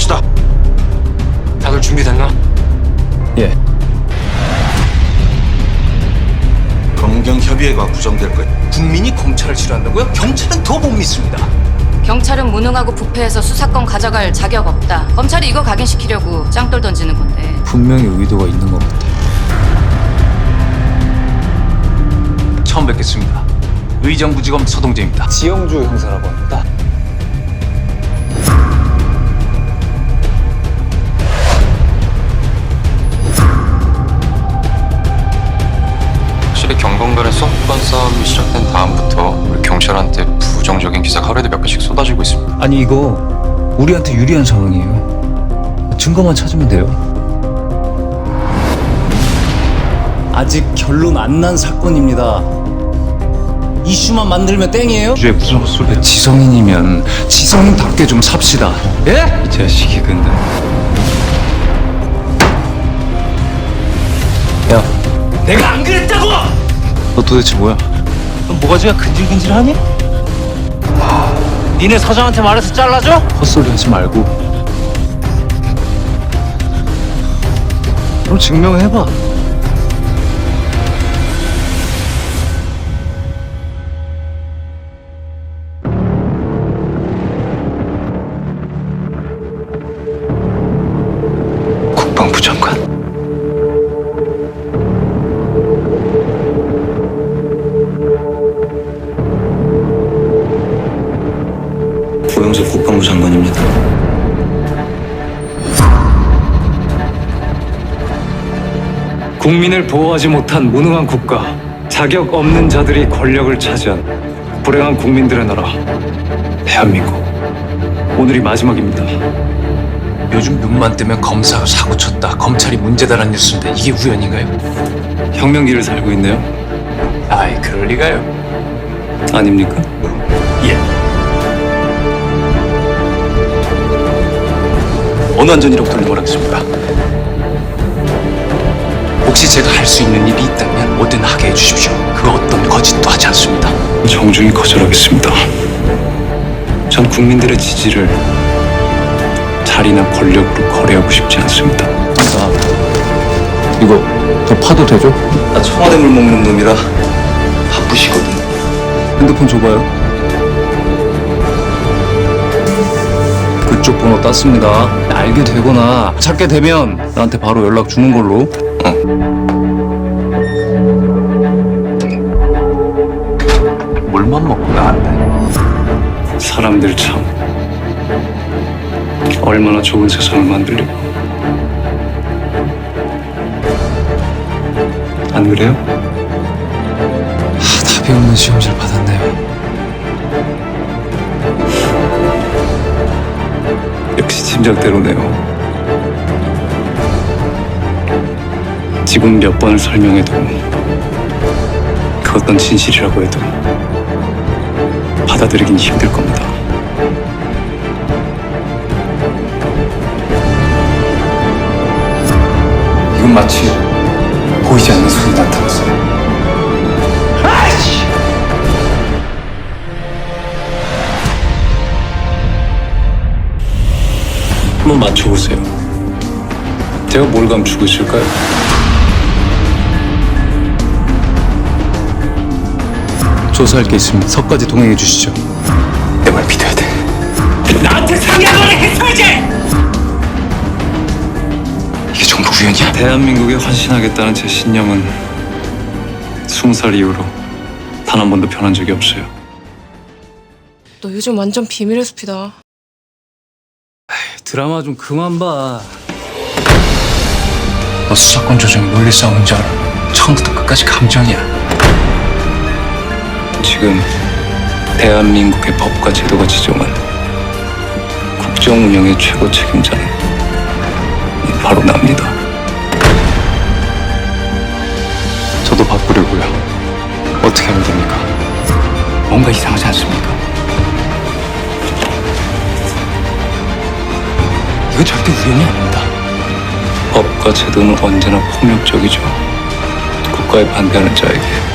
합시다. 다들 준비됐나? 예. 검경협의회가 구성될 거예요. 국민이 검찰을 싫어한다고요? 경찰은 더 못 믿습니다. 경찰은 무능하고 부패해서 수사권 가져갈 자격 없다. 검찰이 이거 각인시키려고 짱돌 던지는 건데. 분명히 의도가 있는 것 같아. 처음 뵙겠습니다. 의정부지검 서동재입니다. 지영주 형사라고 합니다. 확실히 경범간의 썸권 싸움이 시작된 다음부터 우리 경찰한테 부정적인 기사가 하루에도 몇 개씩 쏟아지고 있습니다. 아니 이거 우리한테 유리한 상황이에요. 증거만 찾으면 돼요. 아직 결론 안 난 사건입니다. 이슈만 만들면 땡이에요? 주에 무슨 헛소리? 지성인이면 지성인답게 좀 삽시다. 예? 이 자식이 근데. 내가 안 그랬다고! 너 도대체 뭐야? 너 뭐가지가 근질근질하니? 니네 사장한테 말해서 잘라줘? 헛소리 하지 말고. 그럼 증명해봐. 국민을 보호하지 못한 무능한 국가, 자격 없는 자들이 권력을 차지한 불행한 국민들의 나라, 대한민국. 오늘이 마지막입니다. 요즘 눈만 뜨면 검사가 사고 쳤다. 검찰이 문제다라는 뉴스인데 이게 우연인가요? 혁명기를 살고 있네요. 아이 그럴 리가요. 아닙니까? 예. 어느 안전이라고 돌림을 하겠습니다. 혹시 제가 할 수 있는 일이 있다면 뭐든 하게 해주십시오. 그 어떤 거짓도 하지 않습니다. 정중히 거절하겠습니다. 전 국민들의 지지를 자리나 권력으로 거래하고 싶지 않습니다. 이거 더 파도 되죠? 나 청와대 물 먹는 놈이라 바쁘시거든. 핸드폰 줘봐요. 그쪽 번호 땄습니다. 알게 되거나 찾게 되면 나한테 바로 연락 주는 걸로. 물 만 먹고 나왔네. 사람들 참 얼마나 좋은 세상을 만들려고. 안 그래요? 아, 답이 없는 시험지를 받았네요. 역시 짐작대로네요. 지금 몇 번을 설명해도 그 어떤 진실이라고 해도 받아들이긴 힘들 겁니다. 이건 마치 보이지 않는 손이 나타났어요. 한번 맞춰보세요. 제가 뭘 감추고 있을까요? 조사할 게 있으면 석까지 동행해 주시죠. 내 말 믿어야 돼. 나한테 상의하거나 했어야지! 이게 전부 우연이야. 대한민국에 헌신하겠다는 제 신념은 스무 살 이후로 단 한 번도 변한 적이 없어요. 너 요즘 완전 비밀의 숲이다. 드라마 좀 그만 봐. 너 수사권 조정이 논리 싸움인 줄 알아. 처음부터 끝까지 감정이야. 지금 대한민국의 법과 제도가 지정한 국정 운영의 최고 책임자는 바로 납니다. 저도 바꾸려고요. 어떻게 하면 됩니까? 뭔가 이상하지 않습니까? 이건 절대 우연이 아닙니다. 법과 제도는 언제나 폭력적이죠. 국가에 반대하는 자에게.